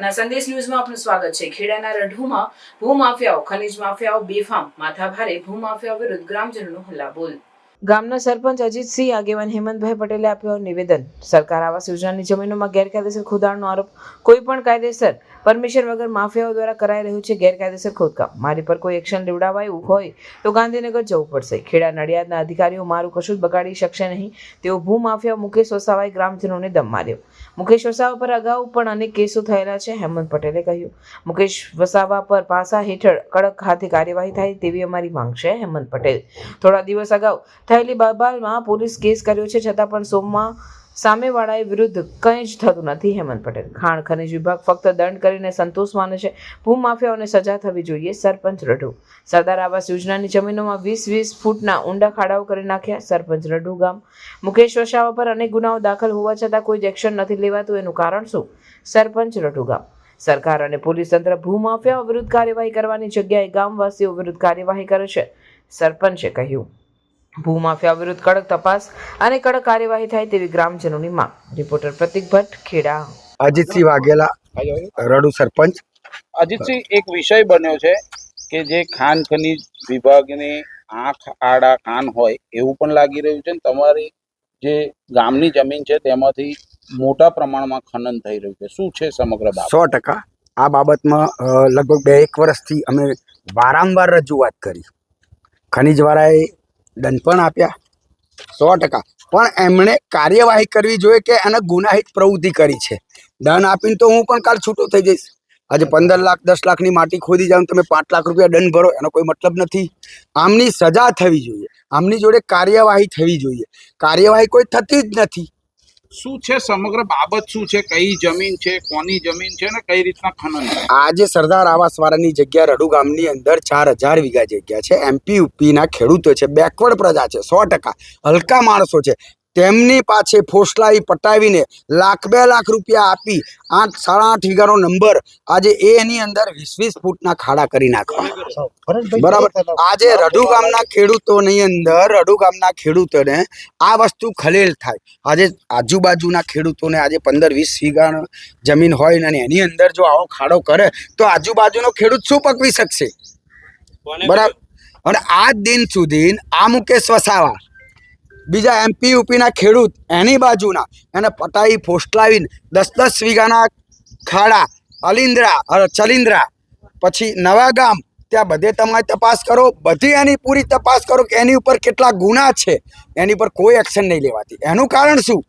આપના સંદેશ ન્યૂઝમાં આપનું સ્વાગત છે. ખેડાના રઢુમાં ભૂમાફિયાઓ ખનીજ માફિયાઓ, બેફામ, માથાભારે ભૂમાફિયાઓ વિરુદ્ધ ગ્રામજનોનો હલ્લાબોલ ગામના સરપંચ અજીતસિંહ આગેવાન હેમંતભાઈ પટેલે આપ્યું નિવેદન. સરકાર આવાસ યોજનાની જમીનોમાં ગેરકાયદેસર ખોદાણનો આરોપ કોઈ પણ કાયદેસર પરમિશન વગર માફિયાઓ દ્વારા કરાઈ રહ્યું છે ગેરકાયદેસર ખોદકામ. મારી પર કોઈ એક્શન લેવડાવાયું હોય તો ગાંધીનગર જવું પડશે. ખેડા નડિયાદના અધિકારીઓ મારું કશું જ બગાડી શકશે નહીં. તેઓ ભૂમાફિયા મુકેશ વસાવાએ ગ્રામજનોને દમ માર્યો. મુકેશ વસાવા પર અગાઉ પણ અનેક કેસો થયેલા છે, હેમંત પટેલે કહ્યું. મુકેશ વસાવા પર પાસા હેઠળ કડક હાથે કાર્યવાહી થાય તેવી અમારી માંગ છે, હેમંત પટેલ. થોડા દિવસ અગાઉ થયેલી બબાલમાં પોલીસ કેસ કર્યો છે, છતાં પણ સોમમાં સામેવાળાએ વિરુદ્ધ કંઈ જ થતું નથી. હેમંત પટેલ, ખાણ ખનિજ વિભાગ ફક્ત દંડ કરીને સંતોષ માને છે. ભૂમાફિયાઓને સજા થવી જોઈએ, સરપંચ રઢુ. સરદાર આવાસ યોજનાની જમીનોમાં વીસ વીસ ફૂટના ઊંડા ખાડાઓ કરી નાખ્યા. સરપંચ રઢુ ગામ, મુકેશ વસાવા પર અનેક ગુનાઓ દાખલ હોવા છતાં કોઈ જ એક્શન નથી લેવાતું. એનું કારણ શું? સરપંચ રઢુ ગામ. સરકાર અને પોલીસ તંત્ર ભૂમાફિયાઓ વિરુદ્ધ કાર્યવાહી કરવાની જગ્યાએ ગામવાસીઓ વિરુદ્ધ કાર્યવાહી કરે છે. સરપંચે કહ્યું ભૂમાફિયા વિરુદ્ધ કડક તપાસ અને કડક કાર્યવાહી થાય તેવી ગ્રામજનોની માંગ. રિપોર્ટર પ્રતિક ભટ્ટ ખેડા. અજીતસિંહ વાઘેલા રડુ સરપંચ. અજીતસિંહ એક વિષય બન્યો છે કે જે ખાન ખનીજ વિભાગની આંખ આડા કાન હોય એવું પણ લાગી રહ્યું છે તમારી જે ગામની જમીન છે તેમાંથી મોટા પ્રમાણમાં ખનન થઈ રહ્યું છે. શું છે સમગ્ર બાબત? સો ટકા. આ બાબતમાં લગભગ બે એક વર્ષથી અમે વારંવાર રજૂઆત કરી. ખનીજવાળાએ દંડ પણ આપ્યા. સો ટકા. પણ એમણે કાર્યવાહી કરવી જોઈએ કે એને ગુનાહિત પ્રવૃત્તિ કરી છે? દંડ આપીને તો હું પણ કાલ છૂટો થઈ જઈશ. આજે પંદર લાખ, દસ લાખની માટી ખોદી જાવ તમે પાંચ લાખ રૂપિયા દંડ ભરો, એનો કોઈ મતલબ નથી. આમની સજા થવી જોઈએ. આમની જોડે કાર્યવાહી થવી જોઈએ. કાર્યવાહી કોઈ થતી જ નથી. શું છે સમગ્ર બાબત? શું છે? કઈ જમીન છે? કોની જમીન છે? ને કઈ રીતના ખનન આજે સરદાર આવાસ વાળાની જગ્યા રડુ ગામની અંદર ચાર હજાર વીઘા જગ્યા છે. એમપી યુપીના ખેડૂતો છે. બેકવર્ડ પ્રજા છે. સો ટકા. હલકા માણસો છે. તેમની પાસે ફોસલાઈ પટાવીને લાખ બે લાખ રૂપિયા આપી આઠ સાડા આઠ વીઘાનો નંબર આજે એની અંદર વીસ વીસ ફૂટના ખાડા કરી નાખવા. બરાબર? આજે રઢુ ગામના ખેડૂતોની અંદર રડુ ગામના ખેડૂતોને આ વસ્તુ ખલેલ થાય. આજે આજુબાજુના ખેડૂતોને આજે પંદર વીસ વીઘા જમીન હોય અને એની અંદર જો આવો ખાડો કરે તો આજુબાજુનો ખેડૂત શું પકવી શકશે? બરાબર? અને આજ દિન સુધી આ મુકેશ વસાવા બીજા એમપી યુપીના ખેડૂત એની બાજુના એને પટાઈ ફોસલાવીને દસ દસ વીઘાના ખાડા અલિન્દ્રા અ, ચલિન્દ્રા પછી નવા ગામ ત્યાં બધે તમારે તપાસ કરો બધી એની પૂરી તપાસ કરો કે એની ઉપર કેટલા ગુના છે એની પર કોઈ એક્શન નહીં લેવાતી. એનું કારણ શું?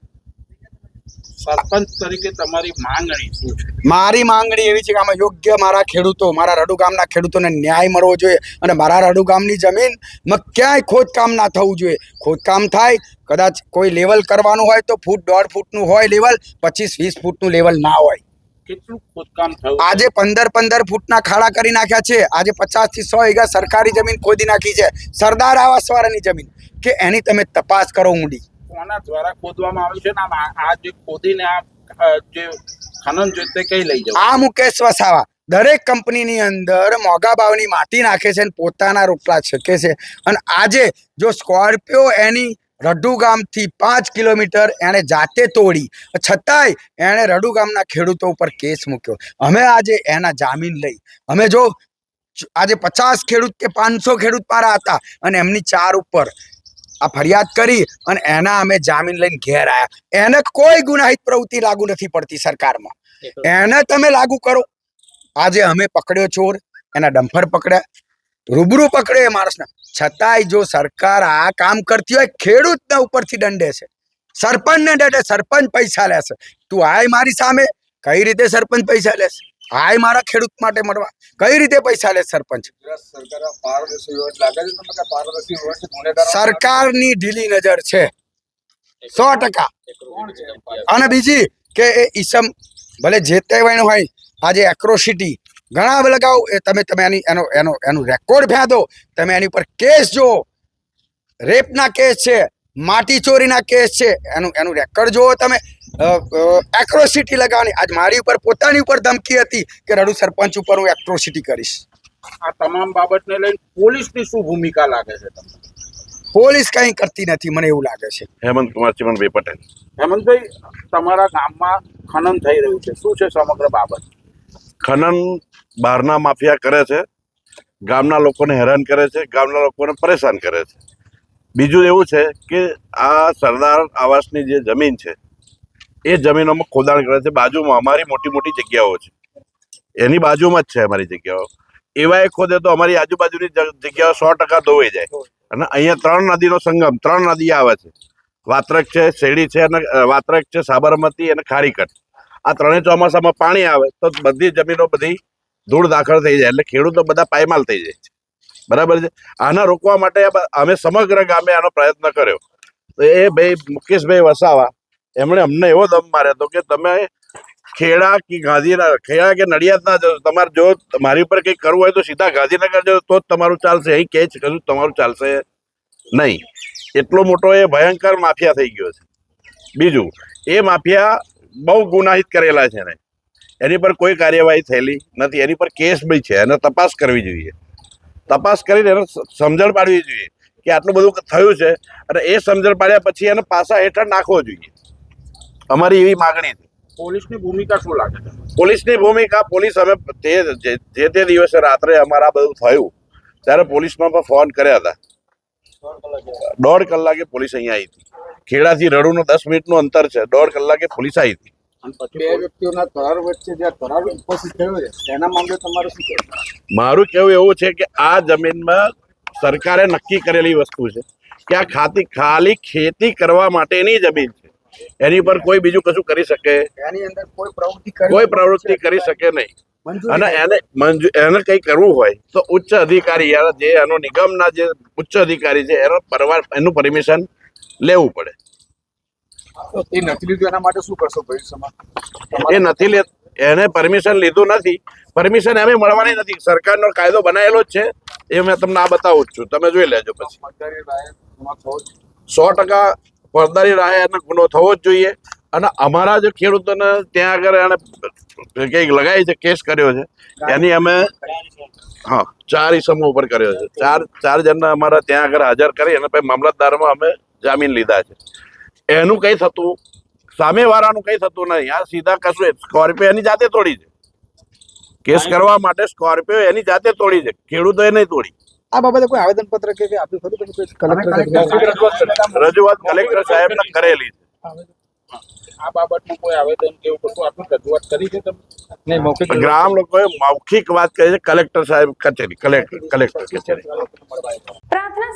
સરપંચ તરીકે તમારી માંગણી શું છે? મારી માંગણી એવી છે કે આમાં યોગ્ય મારા ખેડૂતો મારા રડુ ગામના ખેડૂતોને ન્યાય મળવો જોઈએ અને મારા રડુ ગામની જમીનમાં ક્યાંય ખોદકામ ના થવું જોઈએ. ખોદકામ થાય કદાચ કોઈ લેવલ કરવાનું હોય તો ફૂટ દોઢ ફૂટનું હોય લેવલ પચીસ વીસ ફૂટનું લેવલ ના હોય. કેટલું ખોદકામ થયું? આજે પંદર પંદર ફૂટના ખાડા કરી નાખ્યા છે. આજે પચાસથી સો વીઘા સરકારી જમીન ખોદી નાખી છે. સરદાર આવાસ વાળાની જમીન. કે એની તમે તપાસ કરો ઊંડી. કોના દ્વારા ખોદવામાં આવે છે આ જે ખોદીને આ જે ખનન જે તે કઈ લઈ જવું? આ મુકેશ વસાવા, દરેક કંપનીની અંદર મોંઘા ભાવની માટી નાખે છે અને પોતાના રોટલા છકે છે. અને આજે જો સ્કોર્પિયો એની રડુ ગામથી પાંચ કિલોમીટર એણે જાતે તોડી, છતાંય એણે રડુ ગામના ખેડૂતો ઉપર કેસ મૂક્યો. અમે આજે એના જામીન લઈ. અમે જો આજે પચાસ ખેડૂત કે પાંચસો ખેડૂત મારા હતા અને એમની ચાર ઉપર આ ફરિયાદ કરી અને એના અમે જામીન લઈને ઘેર આવ્યા એને કોઈ ગુનાહિત પ્રવૃત્તિ લાગુ નથી પડતી સરકારમાં. એને તમે લાગુ કરો. આજે અમે પકડ્યો ચોર એના ડમ્ફર પકડ્યા. રૂબરૂ પકડ્યો એ માણસને. છતાંય જો સરકાર આ કામ કરતી હોય ખેડૂતના ઉપરથી દંડે છે. સરપંચને દંડે સરપંચ પૈસા લેશે. તું આય મારી સામે. કઈ રીતે સરપંચ પૈસા લેશે? આય મારા ખેડૂત માટે મળવા. કઈ રીતે પૈસા લે સરપંચ? સરકારની ઢીલી નજર છે. સો ટકા. અને બીજી કે એ ઈસમ ભલે જે તે વણ હોય આજે એક્રોસિટી ઘણા લગાવ એ તમે તમે એની એનો એનો એનું રેકોર્ડ ફેંદો તમે એની પર કેસ જો રેપના કેસ છે માટી ચોરીના કેસ છે. એનું એનું રેકર્ડ જુઓ તમે. એક્રોસિટી લગાવવાની. આજ મારી ઉપર પોતાની ઉપર ધમકી હતી કે રડુ સરપંચ ઉપર હું એક્રોસિટી કરીશ. આ તમામ બાબતને લઈને પોલીસની શું ભૂમિકા લાગે છે તમને? પોલીસ કંઈ કરતી નથી મને એવું લાગે છે. હેમંત કુમાર ચિમનભાઈ પટેલ. હેમંતભાઈ તમારા ગામમાં ખનન થઈ રહ્યું છે. શું છે સમગ્ર બાબત? ખનન બહારના માફિયા કરે છે. ગામના લોકોને હેરાન કરે છે. ગામના લોકોને પરેશાન કરે છે. બીજું એવું છે કે આ સરદાર આવાસની જે જમીન છે, એ જમીનોમાં ખોદાણ કરે છે. બાજુમાં અમારી મોટી મોટી જગ્યાઓ છે. એની બાજુમાં જ છે અમારી જગ્યાઓ. એવા એ ખોદે તો અમારી આજુબાજુની જગ્યાઓ સો ટકા ધોવાઈ જાય. અને અહીંયા ત્રણ નદીનો સંગમ, ત્રણ નદી આવે છે. વાત્રક છે, શેરડી છે અને વાત્રક છે, સાબરમતી અને ખારીકટ. આ ત્રણેય ચોમાસામાં પાણી આવે તો બધી જમીનો બધી ધૂળ દાખલ થઈ જાય. એટલે ખેડૂતો બધા પાયમાલ થઈ જાય છે. બરાબર છે? આના રોકવા માટે અમે સમગ્ર ગામે આનો પ્રયત્ન કર્યો. તો એ ભાઈ મુકેશભાઈ વસાવા, એમણે અમને એવો દમ માર્યો હતો કે તમે ખેડા કે ગાંધીનગર ખેડા કે નડિયાદ ના તમારે જો મારી ઉપર કંઈક કરવું હોય તો સીધા ગાંધીનગર જશો તો જ તમારું ચાલશે. અહીં કે છે કશું તમારું ચાલશે નહીં. એટલો મોટો એ ભયંકર માફિયા થઈ ગયો છે. બીજું, એ માફિયા બહુ ગુનાહિત કરેલા છે ને એની પર કોઈ કાર્યવાહી થયેલી નથી. એની પર કેસ બી છે. એને તપાસ કરવી જોઈએ. તપાસ કરીને એને સમજણ પાડવી જોઈએ કે આટલું બધું થયું છે અને એ સમજણ પાડ્યા પછી એને પાસા હેઠળ નાખવો જોઈએ. અમારી એવી માગણી છે. પોલીસની ભૂમિકા શું લાગે છે? પોલીસની ભૂમિકા પોલીસ અમે તે જે તે દિવસે રાત્રે અમારા બધું થયું ત્યારે પોલીસમાં પણ ફોન કર્યા હતા. દોઢ કલાકે પોલીસ અહીંયા આવી હતી. ખેડાથી રડુનું દસ મિનિટનું અંતર છે દોઢ કલાકે પોલીસ આવી હતી. બે વ્યક્તિઓના કરાર વચ્ચે જે કરાર ઉપસ્થિત થયો છે તેના મામલે તમારે શું મારું કહેવું એવું છે કે આ જમીનમાં સરકારે નક્કી કરેલી વસ્તુ છે કે આ ખાતી ખાલી ખેતી કરવા માટેની જમીન છે. એની પર કોઈ બીજું કશું કરી શકે. એની અંદર કોઈ પ્રવૃત્તિ કરી કોઈ પ્રવૃત્તિ કરી શકે નહીં. અને એને મંજૂ એને કંઈ કરવું હોય તો ઉચ્ચ અધિકારી જે એનો નિગમના જે ઉચ્ચ અધિકારી છે એનો પરવા એનું પરમિશન લેવું પડે. એ નથી લીધું એના માટે શું કરશો ભવિષ્યમાં? એ નથી લે એને પરમિશન લીધું નથી. પરમિશન એમ મળવાની નથી. સરકારનો કાયદો બનાવેલો જ છે. એ મેં તમને આ બતાવું જ છું. તમે જોઈ લેજો પછી. સો ટકા ફોજદારી રાયનો ગુનો થવો જ જોઈએ. અને અમારા જે ખેડૂતોને ત્યાં આગળ એને કંઈક લગાવી છે કેસ કર્યો છે. એની અમે હા ચાર ઇસમો ઉપર કર્યો છે. ચાર ચાર જણને અમારા ત્યાં આગળ હાજર કરી અને પછી મામલતદારમાં અમે જામીન લીધા છે. એનું કંઈ થતું સામેવાળાનું કંઈ થતું નહીં. આ સીધા કશું સ્કોર્પિયો એની જાતે તોડી છે. કેસ કરવા માટે સ્કોર્પિયો એની જાતે તોડી છે. ખેડૂતોએ નહીં તોડી. આ બાબતે કોઈ આવેદન પત્ર કે આપ્યું ખરું કલેક્ટર રજૂઆત કલેક્ટર સાહેબ કરેલી છે. આ બાબતમાં કોઈ આવેદન કે એવું કશું આપનું રજૂઆત કરી છે તમે? મૌખિક ગ્રામ લોકોએ મૌખિક વાત કરી છે. કલેક્ટર સાહેબ કચેરી કલેક્ટર કલેક્ટર કચેરી.